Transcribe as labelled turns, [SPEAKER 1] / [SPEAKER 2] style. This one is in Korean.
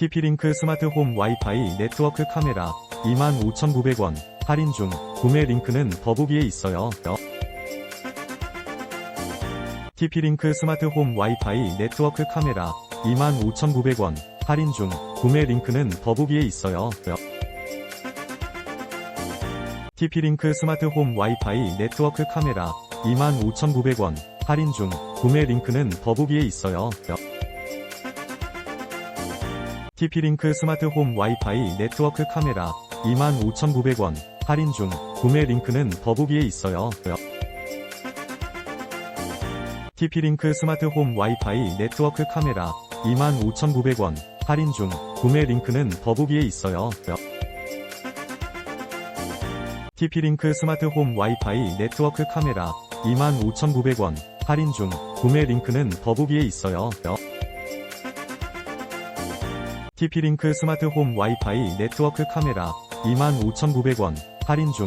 [SPEAKER 1] TP링크 스마트홈 와이파이 네트워크 카메라 25,900원 할인 중 구매 링크는 더보기에 있어요. TP링크 스마트홈 와이파이 네트워크 카메라 25,900원 할인 중 구매 링크는 더보기에 있어요. TP링크 스마트홈 와이파이 네트워크 카메라 25,900원 할인 중 구매 링크는 더보기에 있어요. TP링크 스마트홈 와이파이 네트워크 카메라 25,900원 할인 중 구매 링크는 더보기에 있어요. TP링크 스마트홈 와이파이 네트워크 카메라 25,900원 할인 중 구매 링크는 더보기에 있어요. TP링크 스마트홈 와이파이 네트워크 카메라 25,900원 할인 중 구매 링크는 더보기에 있어요. TP링크 스마트홈 와이파이 네트워크 카메라 25,900원. 할인 중